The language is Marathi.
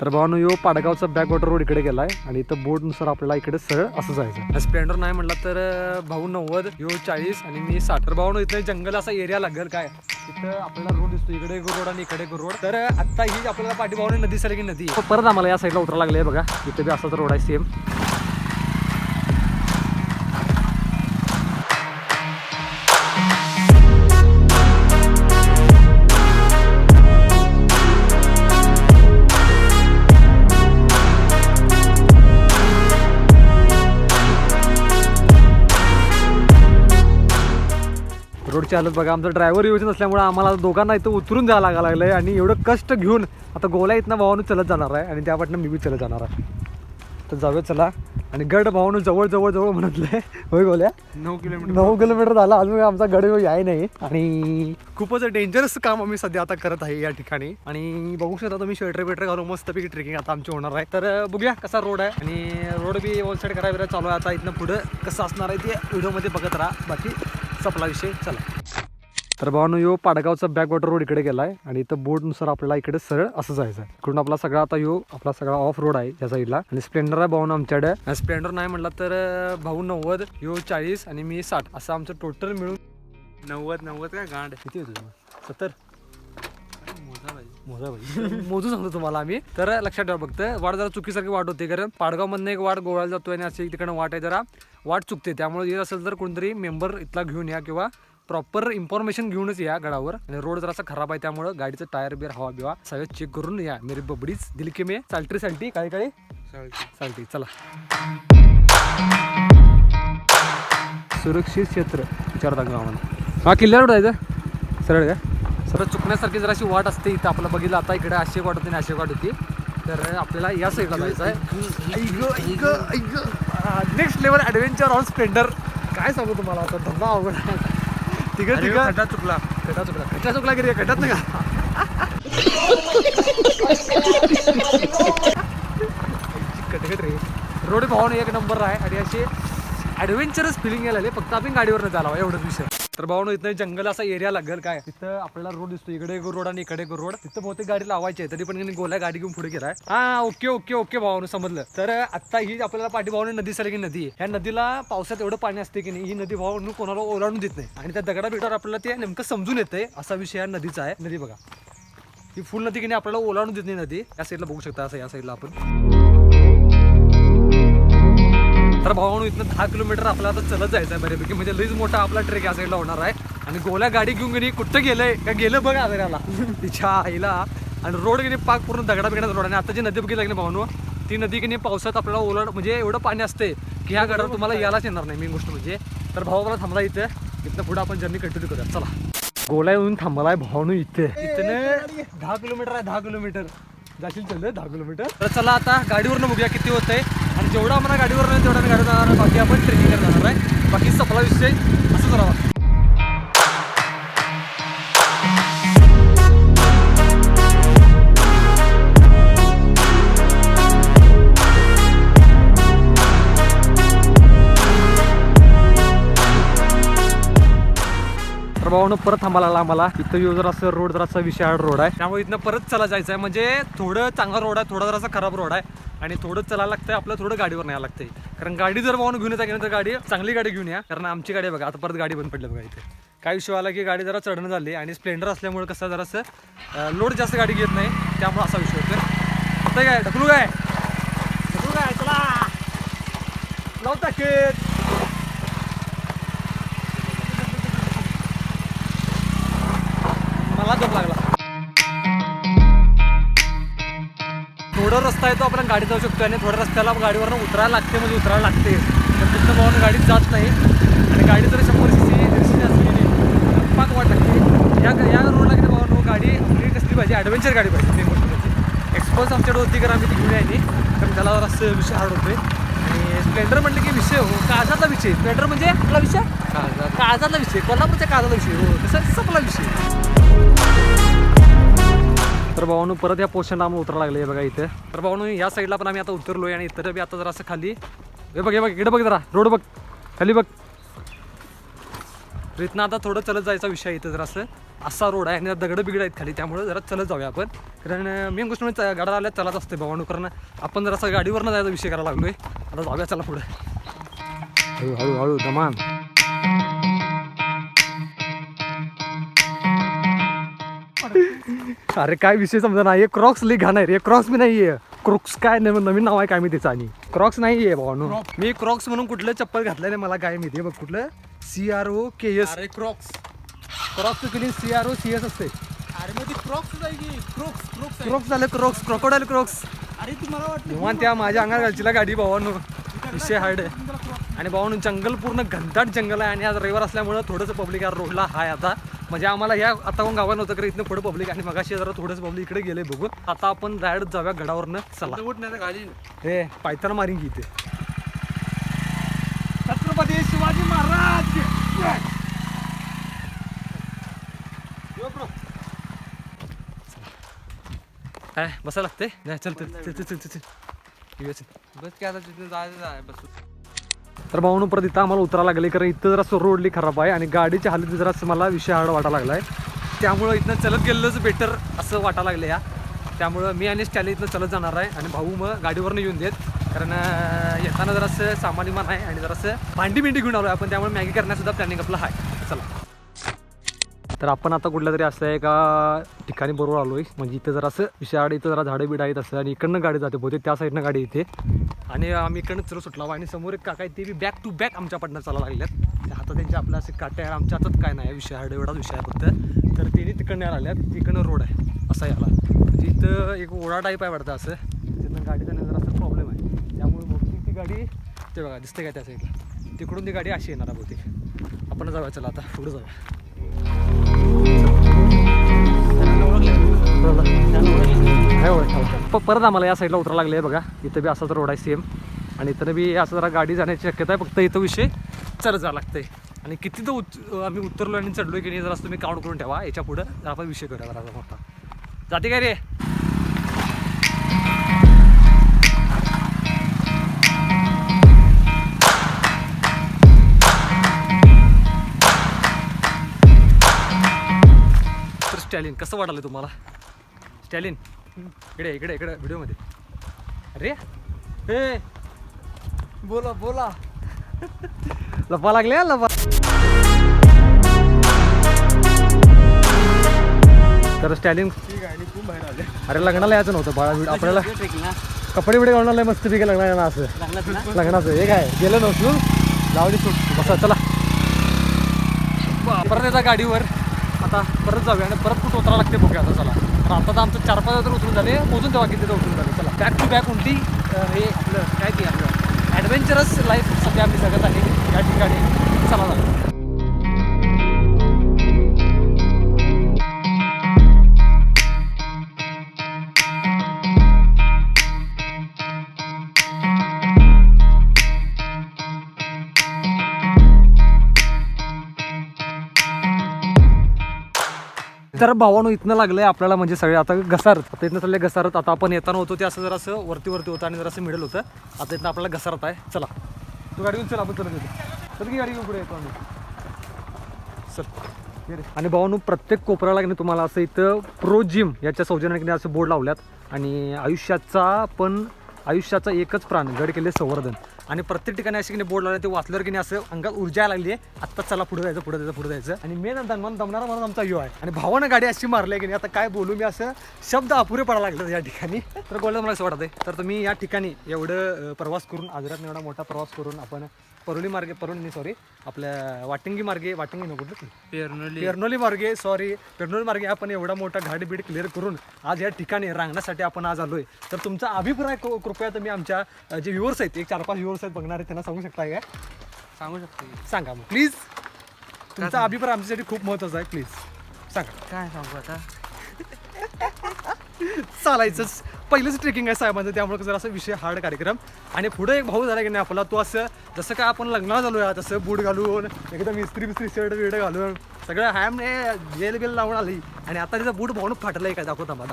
तर भावानो यो पाडगावचा बॅकवॉटर रोड इकडे गेलाय आणि इथं बोर्डनुसार आपल्याला इकडे सरळ असं जायचं स्प्लेंडर नाही म्हटलं तर भाऊ नव्वद यो चाळीस आणि मी साठर भावानो इथं जंगल असा एरिया लागेल काय? इथं आपल्याला रोड दिसतो इकडे रोड आणि इकडे रोड तर आता ही आपल्याला पाठीभावाने नदी सारखी नदी. परत आम्हाला या साईडला उतरा लागले बघा. इथे बी असाच रोड आहे सेम रोडची हालत बघा आमचा ड्रायव्हर योजना असल्यामुळे आम्हाला दोघांना इथं उतरून जायला लागा लागलंय आणि एवढं कष्ट घेऊन आता गोला इथनं भावानं चलत जाणार आहे आणि त्यापासून मी बी चलत जाणार आहे. तर जाऊया चला. आणि गड भावानं जवळ जवळ जवळ म्हणतलंय होय गोल्या? नऊ किलोमीटर. नऊ किलोमीटर झाला. अजून आमचा गड याय नाही. आणि खूपच डेंजरस काम आम्ही सध्या आता करत आहे या ठिकाणी. आणि बघू शकता तुम्ही स्वेटर बेटर घालून मस्तपैकी ट्रेकिंग आता आमची होणार आहे. तर बघूया कसा रोड आहे. आणि रोड बी वन साईड करायला चालू आहे आता. इथनं पुढं कसं असणार आहे ते व्हिडिओमध्ये बघत राहा. बाकी सपला विषय चला. तर भावानो यो पाडगावचा बॅकवॉटर रोड इकडे गेला आहे आणि इथं बोर्डनुसार आपल्याला इकडे सरळ असं जायचं आहे इकडून आपला सगळा आता यो आपला सगळा ऑफ रोड आहे या साईडला आणि स्प्लेंडर आहे भाऊन आमच्याकडे. स्प्लेंडर नाही म्हटलं तर भाऊ नव्वद यो चाळीस आणि मी साठ. असं आमचं टोटल मिळून नव्वद नव्वद काय गांड किती होतं? सत्तर. मोजा पाहिजे मोजा भाई मोजू सांगतो तुम्हाला आम्ही. तर लक्षात ठेवा फक्त वाट जरा चुकीसारखी वाट होते. कारण पाडगावमधनं एक वाट गोव्याला जातोय आणि अशी तिकडनं वाट आहे जरा वाट चुकते. त्यामुळे येत असेल तर कोणतरी मेंबर इथला घेऊन या किंवा प्रॉपर इन्फॉर्मेशन घेऊनच या गडावर. आणि रोड जरासा खराब आहे त्यामुळे गाडीचं टायर बियर हवा बिवा सगळं चेक करून या. मेरी बबडीच दिल की मे चालटी चालटी काय काय चालते चला. सुरक्षित क्षेत्र विचारता गावाला हा किल्ल्यावर जायचं सरळ का? सरळ चुकण्यासारखी जराशी वाट असते इथं आपलं बघितलं आता इकडे अशी वाट होती आणि अशी वाट होती तर आपल्याला या साईडला जायचं आहे next level adventure on Splendor काय सांगू तुम्हाला आता धंदा अवघड अरे, तिकडे खड्डा चुकला. खड्डा चुकला. खड्डा चुकला की रे नाही का? कटकट रे. रोड भावाने एक नंबर आहे. आणि असे ॲडव्हेंचरस फिलिंग यायला फक्त आपण गाडीवर झाला एवढंच विषय. तर भाऊ इथं जंगल असा एरिया लागेल काय? तिथं आपल्याला रोड दिसतो. इकडे एक रोड आणि इकडे एक रोड. तिथं बहुतेक गाडी लावायची आहे तरी पण त्यांनी गोल्या गाडी घेऊन पुढे गेलाय. हा ओके ओके ओके भावानं समजलं. तर आता ही आपल्याला पाठी भावाने नदी सारखी नदी आहे. ह्या नदीला पावसात एवढं पाणी असते की नाही ही नदी भावानं कोणाला ओलांडून देत नाही. आणि त्या दगडा बिटावर आपल्याला ते नेमकं समजून येतंय असा विषय या नदीचा आहे. नदी बघा. ही फुल नदी की नाही आपल्याला ओलांडून देत नाही नदी. या साईडला बघू शकता असं या साईडला आपण. तर भावानं इथनं दहा किलोमीटर आपल्याला आता चलत जायचं आहे बऱ्यापैकी. म्हणजे लईच मोठा आपला ट्रेक या साईडला होणार आहे. आणि गोल्या गाडी घेऊन गेली कुठं गेलंय? का गेलं बघा आजाराला. तिच्या आईला. आणि रोड गेली पाक पूर्ण दगडा बिगडाचा रोड आणि आता जी नदी बघितली की नाही भावानो ती नदी की नाही पावसात आपल्याला ओलाड म्हणजे एवढं पाणी असते की ह्या गडावर तुम्हाला यायलाच येणार नाही. मेन गोष्ट म्हणजे तर भाऊ मला थांबला इथं. इथनं पुढे आपण जर्नी कंटिन्यू करूया. चला. गोला येऊन थांबलाय भावानू इथे. इथनं दहा किलोमीटर आहे दहा किलोमीटर. जाशील चाललं दहा किलोमीटर. तर चला आता गाडीवरनं बघूया किती होतंय. जेवढं आम्हाला गाडीवर नाही तेवढं आम्ही गाडी जाणार बाकी आपण ट्रेकिंग जाणार आहे. बाकी सपला विषय असंच राहा भावानं परत थांबायला लागला आम्हाला. इथं येऊ जर असं रोड जर विषय विशाळ रोड आहे. त्यामुळे इथनं परत चला जायचं आहे म्हणजे थोडं चांगला रोड आहे थोडा जरासा खराब रोड आहे. आणि थोडं चलायला लागतंय आपलं थोडं गाडीवर न्यायला लागतंय. कारण गाडी जर वाहून घेऊन येता की तर गाडी चांगली गाडी घेऊन या. कारण आमची गाडी आहे बघा आता परत गाडी बंद पडली बघा इथे. काय विषय आला की गाडी जरा चढणं झाली आणि स्प्लेंडर असल्यामुळे कसं जरासं लोड जास्त गाडी घेत नाही. त्यामुळे असा विषय होतो आता काय ढकलू काय ढकलू काय चला. लावता खेळ मला झोप लागला. थोडं रस्ता आहे तो आपण गाडी जाऊ शकतो आणि थोड्या रस्त्याला गाडीवरनं उतरायला लागते म्हणजे उतरायला लागते. तर तिथं भावानं गाडी जात नाही. आणि गाडी जर शंभर सी सी दीडशे असली नाही पाक वाट लागते या या रोडला की भावानं गाडी आपली कसली पाहिजे? ॲडव्हेंचर गाडी पाहिजे मेन गोष्ट म्हणजे. एक्सपोज आमच्याकडे होती कारण आम्ही ती घेऊन यायची. कारण त्याला जरा विषय हार्ड होतोय. आणि स्प्लेंडर म्हटलं की विषय हो काळजातला विषय. स्प्लेंडर म्हणजे आपला विषय? काळजातला विषय. कोल्हापूरच्या काळजातला विषय. हो तसं संपला विषय. तर भावानू परत या पोर्शनला आम्ही उतरा लागले बघा इथे. तर भावानू या साईडला पण आम्ही आता उतरलोय आणि इतर बी आता जरा असं खाली हे बघ हे बघ इकडे बघ जरा रोड बघ खाली बघ. इथनं आता थोडं चलत जायचा विषय इथं जरा असं. असा रोड आहे आणि दगड बिगड आहेत खाली त्यामुळे जरा चलत जाऊया आपण. कारण मेन गोष्ट म्हणजे गाडा आल्या चलत असते भावानू कारण आपण जरा असं गाडीवरनं जायचा विषय करायला लागलोय. आता जाऊया चला पुढे. हळूहळू हळू हळू अरे काय विषय समजा नाही क्रॉक्स लई घाण आहे रे. क्रॉक्स मी नाहीये. क्रॉक्स काय नवीन नवीन नाव आहे काय मी त्याचं आणि. क्रॉक्स नाहीये भावानू मी क्रॉक्स म्हणून कुठलं चप्पल घातलं नाही मला काय माहिती बघ कुठलं? C R O K S अरे क्रॉक्स क्रॉक्स केली C R O C S असते. अरे मग ती क्रॉक्स आहे की? क्रॉक्स क्रॉक्स क्रॉक्स झालं क्रॉक्स क्रोकोडाईल क्रॉक्स अरे ती मला वाटलं निवांत त्या माझ्या अंगात घालचीला गाडी भावानू विषय हार्ड आहे. आणि भावानू जंगल पूर्ण घनदाट जंगल आहे आणि आज रविवार असल्यामुळं थोडंसं पब्लिक रोडला आहे आता. म्हणजे आम्हाला ह्या आता कोण गावात नव्हतं इथनं पुढे पब्लिक आणि मगाशी जरा थोडंसं पब्लिक इकडे गेले बघू आता आपण डायरेक्ट जाऊया गडावरनं. चला. उठ नाही खाली. हे इथे. छत्रपती शिवाजी महाराज! काय बसायला लागते नाही चल चल चल चल चल. बस काय आता तिथे जायचं आहे बस. तर भाऊन परत इथं आम्हाला उतरा लागले. कारण इथं जरा रोडली खराब आहे आणि गाडीच्या हालत जरा मला विषय हार्ड वाटा लागला आहे त्यामुळं इथनं चलत गेलेलंच बेटर असं वाटा लागलं या त्यामुळं मी आणि स्टॅली इथनं चलत जाणार आहे आणि भाऊ मग गाडीवरनं येऊन देत. कारण येताना जरासं सामान विमान आहे आणि जरासं भांडी बिंडी घेऊन आलो आहे आपण. त्यामुळे मॅगी करण्यासुद्धा प्लॅनिंग आपलं आहे. चला. तर आपण आता कुठल्या तरी असं एका ठिकाणी बरोबर आलो आहे म्हणजे इथं जरा असं विषयाड इथं जरा झाडं बिड आहेत असं आणि इकडनं गाडी जाते बहुतेक त्या साईडनं गाडी येते आणि आम्ही इकडनं चलो सुटला आणि समोर एक काका ते बी बॅक टू बॅक आमच्या पडणं चालायला लागल्यात त्या हातात त्यांच्या आपल्या असे काटे आमच्या हातात काय नाही विषय हाड एवढाच विषय आहे फक्त. तर त्यांनी तिकडनं यायला लागल्यात तिकडनं रोड आहे असा याला म्हणजे इथं एक ओढा टाईप आहे वाटतं असं. तिथनं गाडी जाण्या जरा असं प्रॉब्लेम आहे. त्यामुळे बहुतेक ती गाडी ते बघा दिसते काय त्या साईडला तिकडून ती गाडी अशी येणार आहे बहुतेक. आपण जाऊया चला आता पुढे जाऊया. परत आम्हाला या साईडला उतरा लागले बघा. इथं बी असाच रोड आहे सेम आणि इथं बी असं जरा गाडी जाण्याची शक्यता आहे. फक्त इथं विषय चढ जावं लागतंय. आणि किती तर उत आम्ही उतरलो आणि चढलो की नाही जरा तुम्ही काउंट करून ठेवा. याच्या पुढं जरा आपण विषय करूया जरा मोठा. जाते काय रे? स्टॅलिन कसं वाटलं तुम्हाला? स्टॅलिन इकडे इकडे इकडे व्हिडिओमध्ये. अरे हे बोला बोला. लपा लागले हा, लपा तर स्टॅलिन ती गाडी खूप बाहेर आली. अरे लग्नाला यायचं नव्हतं बाळा आपल्याला कपडे बिडे घालून आलाय मस्त पैकी लग्नाला असं. लग्नाचं हे काय गेलं नव्हतं लावली सूट बसा चला. बा, परत येता गाडीवर. आता परत जाऊया आणि परत कुठं उतरावं लागते बघूया आता चला. तर आता तर आमचं चार पाच हजार उतरून झाले मोजून तेव्हा किती तर उतरून झाले. चला बॅक टू बॅक उलटी हे आपलं काय ते आपलं ॲडव्हेंचरस लाईफ सध्या आम्ही जगत आहे या ठिकाणी. चला जाऊ तर भावानो इथनं लागलंय आपल्याला म्हणजे सगळे. आता घसारत आता इथनं चालले घसारत. आता आपण येताना होतो ते असं जरासं वरती वरती होतं आणि जरासं मिडल होतं. आता इथनं आपल्याला घसारत आहे. चला. तू गाडी घेऊन चल आपण चलत येतो चल की गाडी घेऊन पुढे येतो आम्ही. चल. आणि भावानो प्रत्येक कोपऱ्याला की नाही तुम्हाला असं इथं प्रो जिम याच्या सौजन्याने असं बोर्ड लावल्यात. आणि आयुष्याचा पण आयुष्याचा एकच प्राण गड केले संवर्धन. आणि प्रत्येक ठिकाणी असे की नाही बोर्ड लावले ते वाचल्यावर की नाही असं अंगात ऊर्जा लागली आहे आत्ताच चला पुढे जायचं पुढे जायचं पुढे जायचं. आणि मेन दमन दमणारा म्हणून आमचा यो आहे. आणि भावानं गाडी अशी मारली आहे की नाही आता काय बोलू मी असं शब्द अपुरे पडायला लागले या ठिकाणी. तर गोल्ड मला असं वाटतं तर तुम्ही या ठिकाणी एवढं प्रवास करून आजरात एवढा मोठा प्रवास करून आपण परोली मार्गे परोली सॉरी आपल्या वाटिंगी मार्गे वाटिंगी नको कुठलं? पेरनोली. पेरनोली मार्गे सॉरी पेरनोली मार्गे आपण एवढा मोठा घाट बीट क्लिअर करून आज या ठिकाणी रांगण्यासाठी आपण आज आलोय. तर तुमचा अभिप्राय कृपया तुम्ही आमच्या जे व्ह्युअर्स आहेत एक चार पाच व्ह्युअर्स आहेत बघणारे त्यांना सांगू शकताय काय? सांगू शकतो. सांगा मग प्लीज तुमचा अभिप्राय आमच्यासाठी खूप महत्त्वाचा आहे प्लीज सांगा. काय सांगू आता? चालायचंच. पहिलंच ट्रेकिंग आहे साहेबांचं त्यामुळे जर असं विषय हार्ड कार्यक्रम. आणि पुढे एक भाऊ झाला की नाही आपला तो असं जसं काय आपण लग्नाला झालो या तसं बूट घालून एकदम इस्त्री बिस्त्री शर्ट बिर्ट घालून सगळं हॅम जेल बिल लावून आली. आणि आता तिचा बूट भाऊन आहे काय? दाखव थांबा.